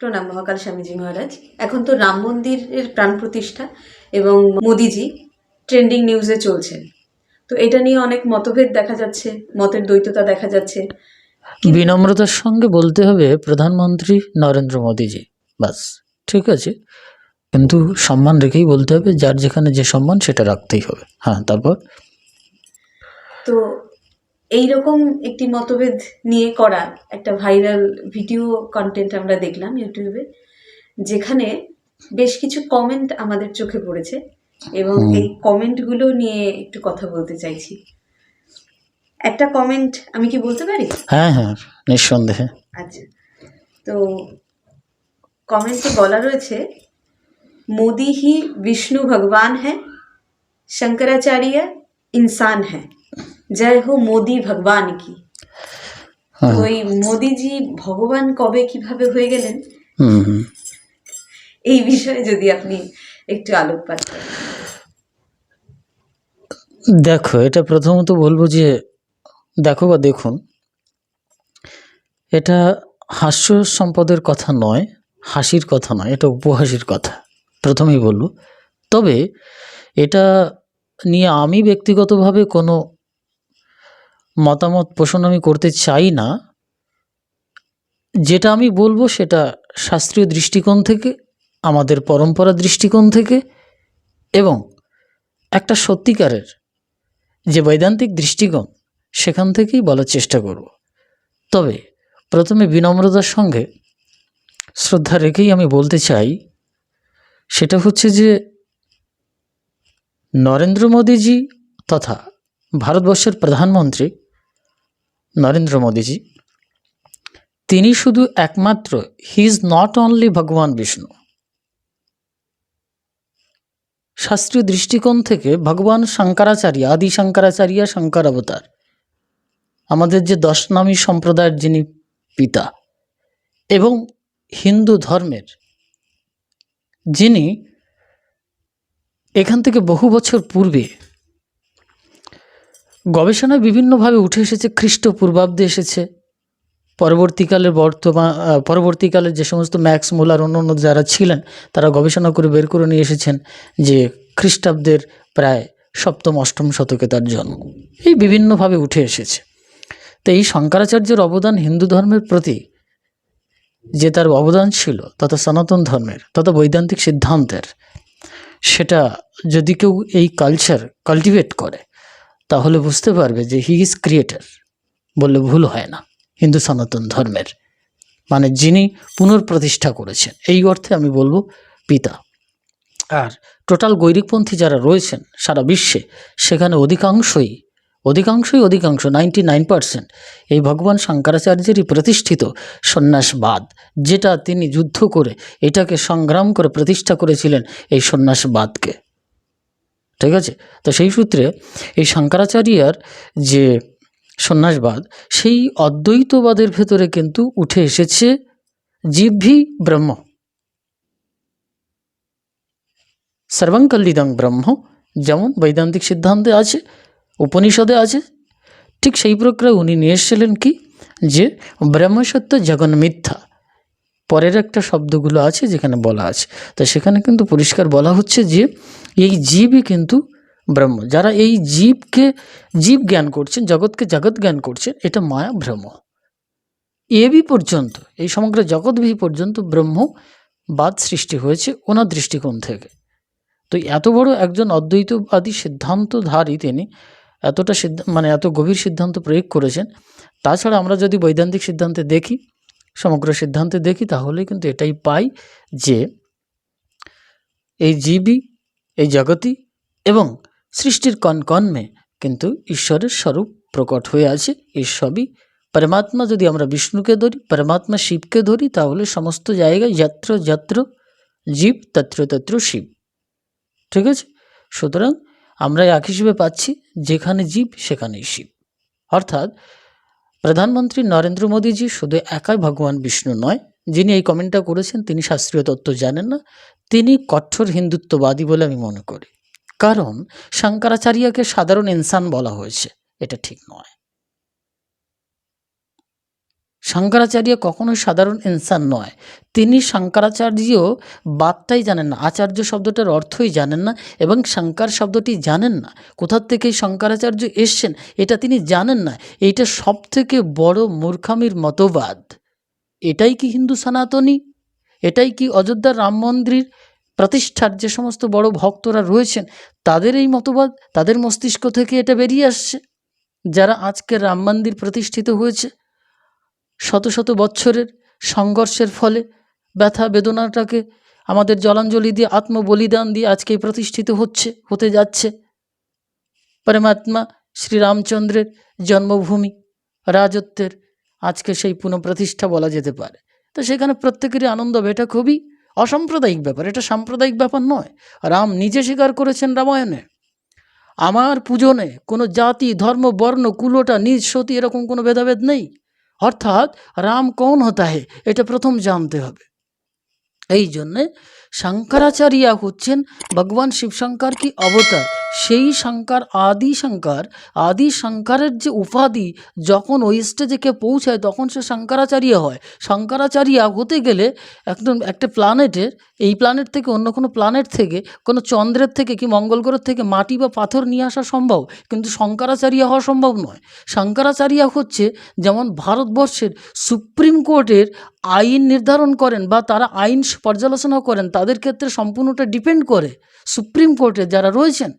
প্রণাম মহাকাল স্বামীজি মহারাজ। এখন তো রাম মন্দিরের প্রাণ প্রতিষ্ঠা এবং মোদিজি ট্রেন্ডিং নিউজে চলছেন। তো এটা নিয়ে অনেক মতভেদ দেখা যাচ্ছে মতের দ্বৈততা দেখা যাচ্ছে। বিনম্রতার সঙ্গে বলতে হবে প্রধানমন্ত্রী নরেন্দ্র মোদীজি। বাস ঠিক আছে। কিন্তু সম্মান রেখেই বলতে হবে যার যেখানে যে সম্মান সেটা রাখতেই হবে। হ্যাঁ তারপর? তো এইরকম একটি মতভেদ নিয়ে করা একটা ভাইরাল ভিডিও কন্টেন্ট আমরা দেখলাম ইউটিউবে যেখানে বেশ কিছু কমেন্ট আমাদের চোখে পড়েছে এবং এই কমেন্টগুলো নিয়ে একটু কথা বলতে চাইছি। একটা কমেন্ট আমি কি বলতে পারি? হ্যাঁ হ্যাঁ নিঃসন্দেহে। আচ্ছা তো কমেন্টে বলা রয়েছে মোদি হি বিষ্ণু ভগবান হ্যাঁ শঙ্করাচার্য ইনসান হ্যাঁ জয় হো মোদি ভগবান কি ওই মোদিজি ভগবান কবে কীভাবে হয়ে গেলেন এই বিষয়ে যদি আপনি একটু আলোকপাত করেন দেখো এটা প্রথমত বলব যে দেখো বা দেখুন এটা হাস্য সম্পদের কথা নয় হাসির কথা নয় এটা উপহাসের কথা প্রথমেই বলব তবে এটা নিয়ে আমি ব্যক্তিগতভাবে কোনো মতামত পোষণ আমি করতে চাই না। যেটা আমি বলব সেটা শাস্ত্রীয় দৃষ্টিকোণ থেকে, আমাদের পরম্পরা দৃষ্টিকোণ থেকে এবং একটা সত্যিকারের যে বৈদান্তিক দৃষ্টিকোণ, সেখান থেকেই বলার চেষ্টা করব। তবে প্রথমে বিনম্রতার সঙ্গে শ্রদ্ধা রেখেই আমি বলতে চাই, সেটা হচ্ছে যে নরেন্দ্র মোদীজি তথা ভারতবর্ষের প্রধানমন্ত্রী নরেন্দ্র মোদীজি, তিনি শুধু একমাত্র হি ইজ নট অনলি ভগবান বিষ্ণু। শাস্ত্রীয় দৃষ্টিকোণ থেকে ভগবান শঙ্করাচার্য, আদি শঙ্করাচার্য শঙ্কর অবতার। আমাদের যে দশনামী সম্প্রদায়ের যিনি পিতা এবং হিন্দু ধর্মের, যিনি এখান থেকে বহু বছর পূর্বে গবেষণায় বিভিন্নভাবে উঠে এসেছে খ্রিস্টপূর্বাব্দে এসেছে। পরবর্তীকালে বর্তমান পরবর্তীকালে যে সমস্ত ম্যাক্স মোলার অন্য অন্য যারা ছিলেন, তারা গবেষণা করে বের করে নিয়ে এসেছেন যে খ্রিস্টাব্দের প্রায় সপ্তম, অষ্টম শতকে তার জন্ম। এই বিভিন্নভাবে উঠে এসেছে। তো এই শঙ্করাচার্যের অবদান হিন্দু ধর্মের প্রতি যে তার অবদান ছিল, তথা সনাতন ধর্মের, তথা বৈদান্তিক সিদ্ধান্তের, সেটা যদি কেউ এই কালচার কাল্টিভেট করে তাহলে বুঝতে পারবে যে হি ইজ ক্রিয়েটার বললে ভুল হয় না, হিন্দু সনাতন ধর্মের। মানে যিনি পুনর্প্রতিষ্ঠা করেছেন। এই অর্থে আমি বলব পিতা। আর টোটাল গৈরিকপন্থী যারা রয়েছেন সারা বিশ্বে, সেখানে অধিকাংশই অধিকাংশই অধিকাংশ নাইনটি নাইন পার্সেন্ট এই ভগবান শঙ্করাচার্যেরই প্রতিষ্ঠিত সন্ন্যাসবাদ, যেটা তিনি যুদ্ধ করে এটাকে সংগ্রাম করে প্রতিষ্ঠা করেছিলেন এই সন্ন্যাসবাদকে। ঠিক আছে? তো সেই সূত্রে এই শঙ্করাচার্যার যে সন্ন্যাসবাদ, সেই অদ্বৈতবাদের ভেতরে কিন্তু উঠে এসেছে জীবভি ব্রহ্ম। সর্বঙ্কল্লিদং ব্রহ্ম, যেমন বৈদান্তিক সিদ্ধান্তে আছে, উপনিষদে আছে। ঠিক সেই প্রক্রিয়া উনি নিয়ে এসেছিলেন কি? যে ব্রহ্মসত্য জগন মিথ্যা পরের একটা শব্দগুলো আছে যেখানে বলা আছে। তো সেখানে কিন্তু পরিষ্কার বলা হচ্ছে যে, এই জীবই কিন্তু ব্রহ্ম। যারা এই জীবকে, জীব জ্ঞান করছেন, জগৎকে জগৎ জ্ঞান করছেন, এটা মায়া ভ্রম এবি পর্যন্ত, এই সমগ্র জগৎভি পর্যন্ত ব্রহ্মবাদ সৃষ্টি হয়েছে ওনার দৃষ্টিকোণ থেকে। তো এত বড় একজন অদ্বৈতবাদী সিদ্ধান্তধারী তিনি এতটা সিদ্ধ মানে এত গভীর সিদ্ধান্ত প্রয়োগ করেছেন। তাছাড়া আমরা যদি বৈদান্তিক সিদ্ধান্তে দেখি সমগ্র সিদ্ধান্তে দেখি, তাহলে কিন্তু এটাই পাই যে এই জীবই, এই জগতই এবং সৃষ্টির কণ কণমে কিন্তু ঈশ্বরের স্বরূপ প্রকট হয়ে আছে। এই সবই পরমাত্মা যদি আমরা বিষ্ণুকে ধরি, পরমাত্মা শিবকে ধরি, তাহলে সমস্ত জায়গায় যত্র যত্র জীব, তত্র তত্র শিব। ঠিক আছে? সুতরাং আমরা এক হিসেবে পাচ্ছি, যেখানে জীব, সেখানেই শিব। অর্থাৎ প্রধানমন্ত্রী নরেন্দ্র মোদীজি শুধু একাই ভগবান বিষ্ণু নয়, যিনি এই কমেন্টটা করেছেন, তিনি শাস্ত্রীয় তত্ত্ব জানেন না, তিনি কঠোর হিন্দুত্ববাদী বলে আমি মনে করি। কারণ, শঙ্করাচার্যকে সাধারণ ইনসান বলা হয়েছে, এটা ঠিক নয়। শঙ্করাচার্য কখনোই সাধারণ ইনসান নয়। তিনি শঙ্করাচার্য বার্তাই জানেন না, আচার্য শব্দটার অর্থই জানেন না এবং শঙ্কর শব্দটি জানেন না। কোথার থেকে শঙ্করাচার্য এসছেন এটা তিনি জানেন না। এইটা সব থেকে বড় মূর্খামির মতবাদ। এটাই কি হিন্দু সনাতনী? এটাই কি অযোধ্যার রাম মন্দির প্রতিষ্ঠার যে সমস্ত বড় ভক্তরা রয়েছেন, তাদের এই মতবাদ? তাদের মস্তিষ্ক থেকে এটা বেরিয়ে আসছে। যারা আজকে রাম মন্দির প্রতিষ্ঠিত হয়েছে শত শত বছরের সংঘর্ষের ফলে ব্যথা বেদনাটাকে আমাদের জলাঞ্জলি দিয়ে আত্মবলিদান দিয়ে আজকে প্রতিষ্ঠিত হচ্ছে, হতে যাচ্ছে। পরমাত্মা শ্রীরামচন্দ্রের জন্মভূমি, রাজত্বের আজকে সেই পুনঃপ্রতিষ্ঠা বলা যেতে পারে। তো সেখানে প্রত্যেকেরই আনন্দ হবে, এটা খুবই অসাম্প্রদায়িক ব্যাপার, এটা সাম্প্রদায়িক ব্যাপার নয়। রাম নিজে স্বীকার করেছেন রামায়ণে, আমার পূজনে কোনো জাতি, ধর্ম, বর্ণ, কুলোটা, নিজ সতী এরকম কোনো ভেদাভেদ নেই। অর্থাৎ রাম কৌন হতা হে এটা প্রথম জানতে হবে। এই জন্যে শঙ্করাচার্য হচ্ছেন ভগবান শিবশঙ্কর কি অবতার? সেই শঙ্কর, আদি শঙ্কর, আদি শঙ্করের যে উপাধি যখন ওই স্টেজে পৌঁছায়, তখন সে শঙ্করাচার্য হয়। শঙ্করাচার্য হতে গেলে একদম একটা প্ল্যানেটের এই প্ল্যানেট থেকে অন্য কোনো প্ল্যানেট থেকে, কোনো চন্দ্রের থেকে কি মঙ্গল গ্রহ থেকে মাটি বা পাথর নিয়ে আসা সম্ভব? কিন্তু শঙ্করাচার্য হওয়া সম্ভব নয়। শঙ্করাচার্য হচ্ছে যেমন ভারতবর্ষের সুপ্রিম কোর্টের আইন নির্ধারণ করেন বা তারা আইন পর্যালোচনা করেন, তাদের ক্ষেত্রে সম্পূর্ণটা ডিপেন্ড করে। সুপ্রিম কোর্টে যারা রয়েছেন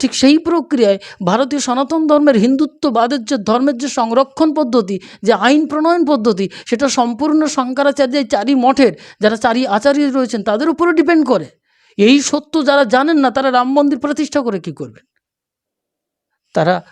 ঠিক সেই প্রক্রিয়ায় ভারতীয় সনাতন ধর্মের হিন্দুত্ববাদের যে ধর্মের যে সংরক্ষণ পদ্ধতি, যে আইন প্রণয়ন পদ্ধতি, সেটা সম্পূর্ণ শঙ্করাচার্যের চারি মঠের যারা চারি আচার্য রয়েছেন, তাদের উপরে ডিপেন্ড করে। এই সত্য যারা জানেন না, তারা রাম মন্দির প্রতিষ্ঠা করে কি করবেন? তারা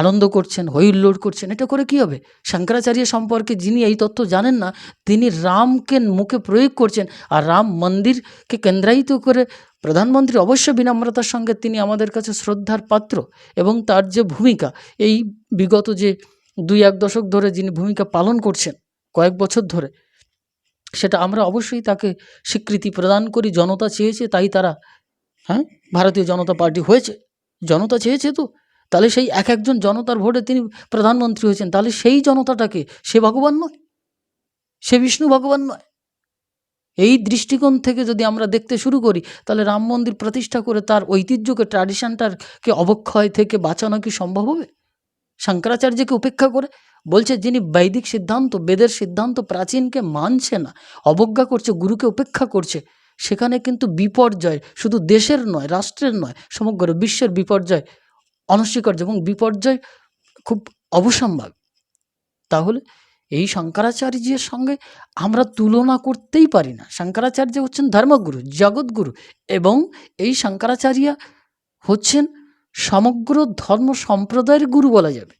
আনন্দ করছেন হৈল্লোড় করছেন, এটা করে কি হবে? শঙ্করাচার্য সম্পর্কে যিনি এই তথ্য জানেন না, তিনি রামকে মুখে প্রয়োগ করছেন আর রাম মন্দিরকে কেন্দ্রায়িত করে প্রধানমন্ত্রী অবশ্য বিনম্রতার সঙ্গে তিনি আমাদের কাছে শ্রদ্ধার পাত্র এবং তার যে ভূমিকা, এই বিগত যে দুই এক দশক ধরে যিনি ভূমিকা পালন করছেন, কয়েক বছর ধরে, সেটা আমরা অবশ্যই তাকে স্বীকৃতি প্রদান করি, জনতা চেয়েছে তাই তারা হ্যাঁ? ভারতীয় জনতা পার্টি হয়েছে, জনতা চেয়েছে তো। তাহলে সেই এক একজন জনতার ভোটে তিনি প্রধানমন্ত্রী হয়েছেন, তাহলে সেই জনতাটাকে সে ভগবান নয়? সে বিষ্ণু ভগবান নয়? এই দৃষ্টিকোণ থেকে যদি আমরা দেখতে শুরু করি, তাহলে রাম মন্দির প্রতিষ্ঠা করে তার ঐতিহ্যকে ট্র্যাডিশনটাকে অবক্ষয় থেকে বাঁচানো কি সম্ভব হবে? শঙ্করাচার্যকে উপেক্ষা করে বলছে, যিনি বৈদিক সিদ্ধান্ত, বেদের সিদ্ধান্ত প্রাচীনকে মানছে না, অবজ্ঞা করছে, গুরুকে উপেক্ষা করছে, সেখানে কিন্তু বিপর্যয় শুধু দেশের নয়, রাষ্ট্রের নয়, সমগ্র বিশ্বের বিপর্যয় অনস্বীকার্য এবং বিপর্যয় খুব অবসম্ভাব। তাহলে এই শঙ্করাচার্যের সঙ্গে আমরা তুলনা করতেই পারি না। শঙ্করাচার্য হচ্ছেন ধর্মগুরু, জগৎগুরু এবং এই শঙ্করাচার্য হচ্ছেন সমগ্র ধর্ম সম্প্রদায়ের গুরু বলা যাবে।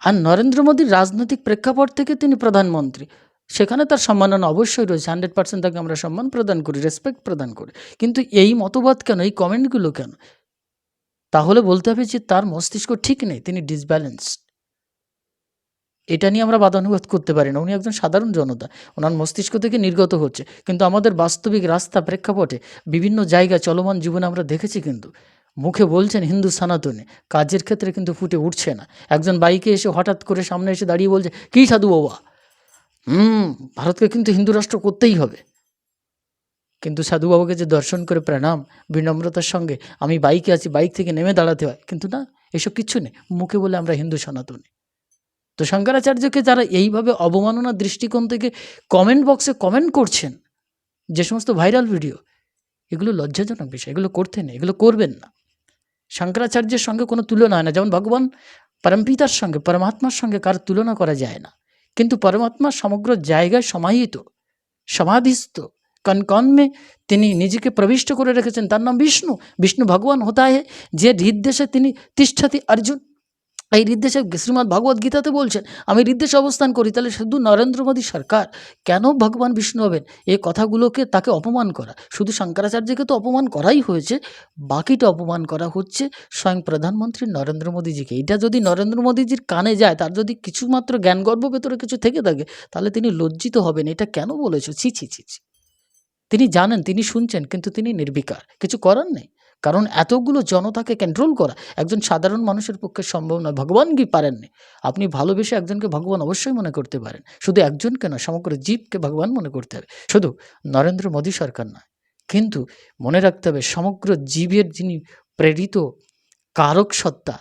আর নরেন্দ্র মোদীর রাজনৈতিক প্রেক্ষাপট থেকে তিনি প্রধানমন্ত্রী। সেখানে তার সম্মাননা অবশ্যই রয়েছে। হান্ড্রেড পার্সেন্ট তাকে আমরা সম্মান প্রদান করি রেসপেক্ট প্রদান করি। কিন্তু এই মতবাদ কেন, এই কমেন্টগুলো কেন? তাহলে বলতে হবে যে তার মস্তিষ্ক ঠিক নেই, তিনি ডিসব্যালেন্সড এটা নিয়ে আমরা বাদানুবাদ করতে পারি না। উনি একজন সাধারণ জনতা, ওনার মস্তিষ্ক থেকে নির্গত হচ্ছে। কিন্তু আমাদের বাস্তবিক রাস্তা, প্রেক্ষাপটে বিভিন্ন জায়গায় চলমান জীবনে আমরা দেখেছি কিন্তু, মুখে বলছেন হিন্দু সনাতনে, কাজের ক্ষেত্রে কিন্তু ফুটে উঠছে না। একজন বাইকে এসে হঠাৎ করে সামনে এসে দাঁড়িয়ে বলছে, কী সাধু বাবা? হুম, ভারতকে কিন্তু হিন্দু রাষ্ট্র করতেই হবে। কিন্তু সাধু বাবাকে যে দর্শন করে প্রণাম, বিনম্রতার সঙ্গে, আমি বাইকে আছি, বাইক থেকে নেমে দাঁড়াতে হয়, কিন্তু না, এসব কিচ্ছু নেই। মুখে বলে আমরা হিন্দু সনাতনী। তো শঙ্করাচার্যকে যারা এইভাবে অবমাননার দৃষ্টিকোণ থেকে কমেন্ট বক্সে কমেন্ট করছেন, যে সমস্ত ভাইরাল ভিডিও এগুলো লজ্জাজনক বিষয়, এগুলো করতে নেই, এগুলো করবেন না। শঙ্করাচার্যের সঙ্গে কোনো তুলনা হয় না। যেমন ভগবান পরমপিতার সঙ্গে, পরমাত্মার সঙ্গে কার তুলনা করা যায় না। কিন্তু পরমাত্মা সমগ্র জায়গায় সমাহিত, সমাধিস্থ। কন কন মে তিনি নিজেকে প্রবিষ্ট করে রেখেছেন। তার নাম বিষ্ণু। বিষ্ণু ভগবান হতা হে যে হৃদদেশে তিনি তিষ্ঠাতি অর্জুন। এই হৃদদেশে শ্রীমৎ ভগবত গীতাতে বলছেন, আমি হৃদদেশে অবস্থান করি, তাহলে শুধু নরেন্দ্র মোদী সরকার? কেন ভগবান বিষ্ণু হবেন? এই কথাগুলোকে তাকে অপমান করা। শুধু শঙ্করাচার্যকে তো অপমান করাই হয়েছে, বাকিটা অপমান করা হচ্ছে স্বয়ং প্রধানমন্ত্রী নরেন্দ্র মোদীজিকে। এটা যদি নরেন্দ্র মোদীজির কানে যায়, তার যদি কিছুমাত্র জ্ঞানগর্ভ ভেতরে কিছু থেকে থাকে, তাহলে তিনি লজ্জিত হবেন। এটা কেন বলেছ? ছি ছি ছি। তিনি জানেন, তিনি শুনছেন, কিন্তু তিনি নির্বিকার। কিছু করার নেই। কারণ এতগুলো জনতাকে কন্ট্রোল করা একজন সাধারণ মানুষের পক্ষে সম্ভব নয়। ভগবান কি পারেননি? আপনি ভালোবেসে একজনকে ভগবান অবশ্যই মনে করতে পারেন। শুধু একজনকে নয়, সমগ্র জীবকে ভগবান মনে করতে হবে। শুধু নরেন্দ্র মোদী সরকার নয়, কিন্তু মনে রাখতে হবে সমগ্র জীবের যিনি প্রেরিত কারক সত্তা,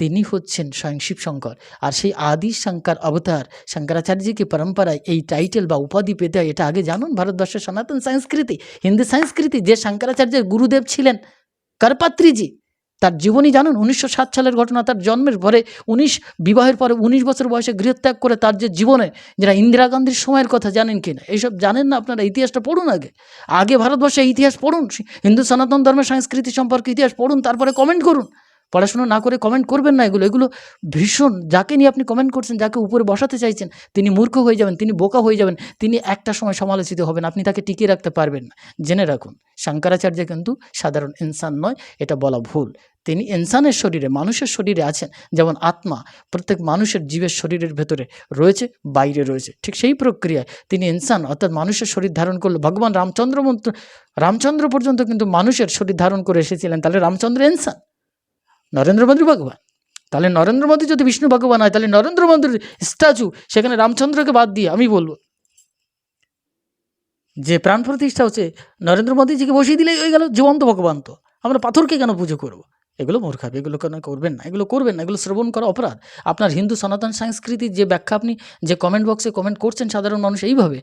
তিনি হচ্ছেন স্বয়ং শিব শঙ্কর আর সেই আদি শঙ্কর অবতার, শঙ্করাচার্যকে পরম্পরায় এই টাইটেল বা উপাধি পেতে এটা আগে জানুন ভারতবর্ষের সনাতন সংস্কৃতি, হিন্দু সংস্কৃতি। যে শঙ্করাচার্যের গুরুদেব ছিলেন করপাত্রীজি তার জীবনী জানুন, উনিশশো সাত সালের ঘটনা, তার জন্মের পরে উনিশ, বিবাহের পরে উনিশ বছর বয়সে গৃহত্যাগ করে তার যে জীবনে যারা ইন্দিরা গান্ধীর সময়ের কথা জানেন কি না এইসব জানেন না আপনারা, ইতিহাসটা পড়ুন আগে। আগে ভারতবর্ষে ইতিহাস পড়ুন, হিন্দু সনাতন ধর্মের সংস্কৃতি সম্পর্কে ইতিহাস পড়ুন, তারপরে কমেন্ট করুন। পড়াশোনা না করে কমেন্ট করবেন না এগুলো। এগুলো ভীষণ, যাকে নিয়ে আপনি কমেন্ট করছেন, যাকে উপরে বসাতে চাইছেন, তিনি মূর্খ হয়ে যাবেন, তিনি বোকা হয়ে যাবেন, তিনি একটা সময় সমালোচিত হবেন, আপনি তাকে টিকিয়ে রাখতে পারবেন না। জেনে রাখুন, শঙ্করাচার্য কিন্তু সাধারণ ইনসান নয়, এটা বলা ভুল। তিনি ইনসানের শরীরে, মানুষের শরীরে আছেন, যেমন আত্মা, প্রত্যেক মানুষের জীবের শরীরের ভেতরে রয়েছে, বাইরে রয়েছে। ঠিক সেই প্রক্রিয়ায় তিনি ইনসান, অর্থাৎ মানুষের শরীর ধারণ করল। ভগবান রামচন্দ্র মন্ত্র রামচন্দ্র পর্যন্ত কিন্তু মানুষের শরীর ধারণ করে এসেছিলেন, তাহলে রামচন্দ্র ইনসান? নরেন্দ্র মোদী ভগবান। তাহলে নরেন্দ্র মোদী যদি বিষ্ণু ভগবান হয়, তাহলে নরেন্দ্র মোদীর স্ট্যাচু সেখানে রামচন্দ্রকে বাদ দিয়ে আমি বলব। যে প্রাণ প্রতিষ্ঠা হচ্ছে, নরেন্দ্র মোদীজিকে বসিয়ে দিলেই হয়ে গেল জীবন্ত ভগবান তো। আমরা পাথরকে কেন পুজো করব? এগুলো মূর্খাবে এগুলো কেন করবেন না? এগুলো করবেন না, এগুলো শ্রবণ করা অপরাধ। আপনার হিন্দু সনাতন সংস্কৃতির যে ব্যাখ্যা আপনি, যে কমেন্ট বক্সে কমেন্ট করছেন সাধারণ মানুষ এইভাবে,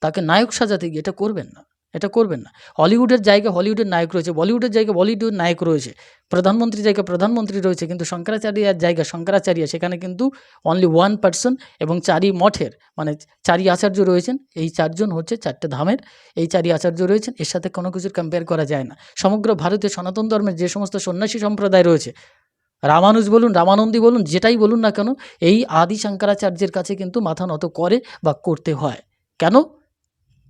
তাকে নায়ক সাজাতে গিয়ে এটা করবেন না। এটা করবেন না। হলিউডের জায়গায় হলিউডের নায়ক রয়েছে, বলিউডের জায়গায় বলিউডের নায়ক রয়েছে, প্রধানমন্ত্রীর জায়গায় প্রধানমন্ত্রী রয়েছে, কিন্তু শঙ্করাচার্যের জায়গা শঙ্করাচার্য, সেখানে কিন্তু অনলি ওয়ান পার্সন এবং চারি মঠের মানে চারি আচার্য রয়েছেন। এই চারজন হচ্ছে চারটে ধামের, এই চারি আচার্য রয়েছেন। এর সাথে কোনো কিছুর কম্পেয়ার করা যায় না। সমগ্র ভারতীয় সনাতন ধর্মের যে সমস্ত সন্ন্যাসী সম্প্রদায় রয়েছে, রামানুজ বলুন, রামানন্দী বলুন, যেটাই বলুন না কেন, এই আদি শঙ্করাচার্যের কাছে কিন্তু মাথা নত করে বা করতে হয়। কেন?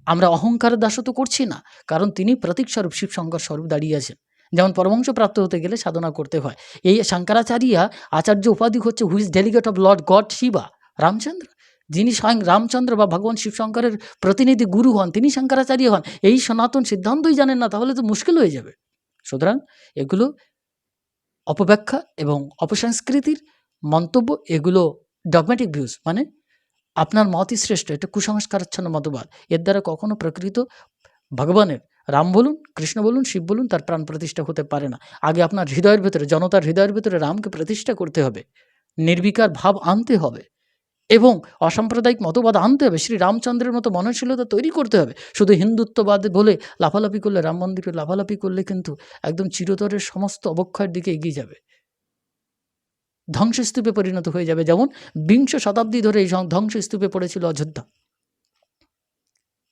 আমরা অহংকারের দাসত্ব করছি না, কারণ তিনি প্রতীক স্বরূপ শিব শঙ্কর স্বরূপ দাঁড়িয়ে আছেন। যেমন পরমংশ প্রাপ্ত হতে গেলে সাধনা করতে হয়। এই শঙ্করাচার্যা আচার্য উপাধি হচ্ছে who's delegate of lord god Shiva Ramchandra. যিনি স্বয়ং রামচন্দ্র বা ভগবান শিব শঙ্করের প্রতিনিধি গুরু হন, তিনি শঙ্করাচার্য হন। এই সনাতন সিদ্ধান্তই জানেন না, তাহলে তো মুশকিল হয়ে যাবে। সুতরাং এগুলো অপব্যাখ্যা এবং অপসংস্কৃতির মন্তব্য, এগুলো ডগম্যাটিক ভিউজ মানে আপনার মতই শ্রেষ্ঠ, এটা কুসংস্কারাচ্ছন্ন মতবাদ। এর দ্বারা কখনো প্রকৃত ভগবানের রাম বলুন, কৃষ্ণ বলুন, শিব বলুন, তার প্রাণ প্রতিষ্ঠা হতে পারে না। আগে আপনার হৃদয়ের ভেতরে, জনতার হৃদয়ের ভেতরে রামকে প্রতিষ্ঠা করতে হবে। নির্বিকার ভাব আনতে হবে। এবং অসাম্প্রদায়িক মতবাদ আনতে হবে। শ্রী রামচন্দ্রের মতো মননশীলতা তৈরি করতে হবে। শুধু হিন্দুত্ববাদ বলে লাফালাফি করলে, রাম মন্দিরে লাফালাফি করলে কিন্তু একদম চিরতরের সমস্ত অবক্ষয়ের দিকে এগিয়ে যাবে। ধ্বংসস্তূপে পরিণত হয়ে যাবে। যেমন বিংশ শতাব্দী ধরে এই ধ্বংসস্তূপে পড়েছিল অযোধ্যা।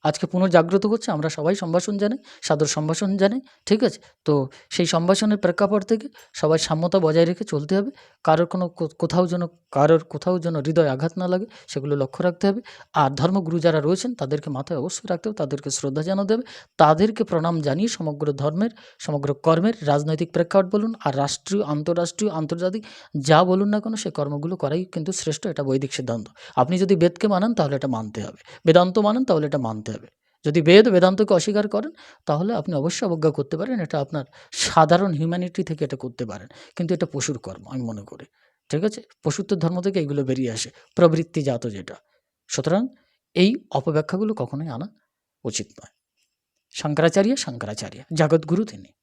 আজকে পুনর্জাগ্রত হচ্ছে, আমরা সবাই সম্ভাষণ জানাই সাদর সম্ভাষণ জানাই ঠিক আছে? তো সেই সম্ভাষণের প্রেক্ষাপট থেকে সবাই সাম্যতা বজায় রেখে চলতে হবে। কারোর কোনো কোথাও যেন, কারোর কোথাও যেন হৃদয় আঘাত না লাগে, সেগুলো লক্ষ্য রাখতে হবে। আর ধর্মগুরু যারা রয়েছেন, তাদেরকে মাথায় অবশ্যই রাখতে হবে, তাদেরকে শ্রদ্ধা জানাতে হবে, তাদেরকে প্রণাম জানিয়ে সমগ্র ধর্মের, সমগ্র কর্মের রাজনৈতিক প্রেক্ষাপট বলুন, আর রাষ্ট্রীয়, আন্তঃরাষ্ট্রীয়, আন্তর্জাতিক যা বলুন না কেন, সে কর্মগুলো করাই কিন্তু শ্রেষ্ঠ, এটা বৈদিক সিদ্ধান্ত। আপনি যদি বেদকে মানেন, তাহলে এটা মানতে হবে। বেদান্ত মানেন, তাহলে এটা মানতে হবে। যদি বেদ বেদান্তকে অস্বীকার করেন, তাহলে আপনি অবশ্যই অবজ্ঞা করতে পারেন। এটা আপনার সাধারণ হিউম্যানিটি থেকে এটা করতে পারেন। কিন্তু এটা পশুর কর্ম, আমি মনে করি। ঠিক আছে? পশুত্বের ধর্ম থেকে এগুলো বেরিয়ে আসে। প্রবৃত্তি প্রবৃত্তিজাত যেটা। সুতরাং এই অপব্যাখ্যাগুলো কখনোই আনা উচিত নয়। শঙ্করাচার্য শঙ্করাচার্য জগৎগুরু তিনি।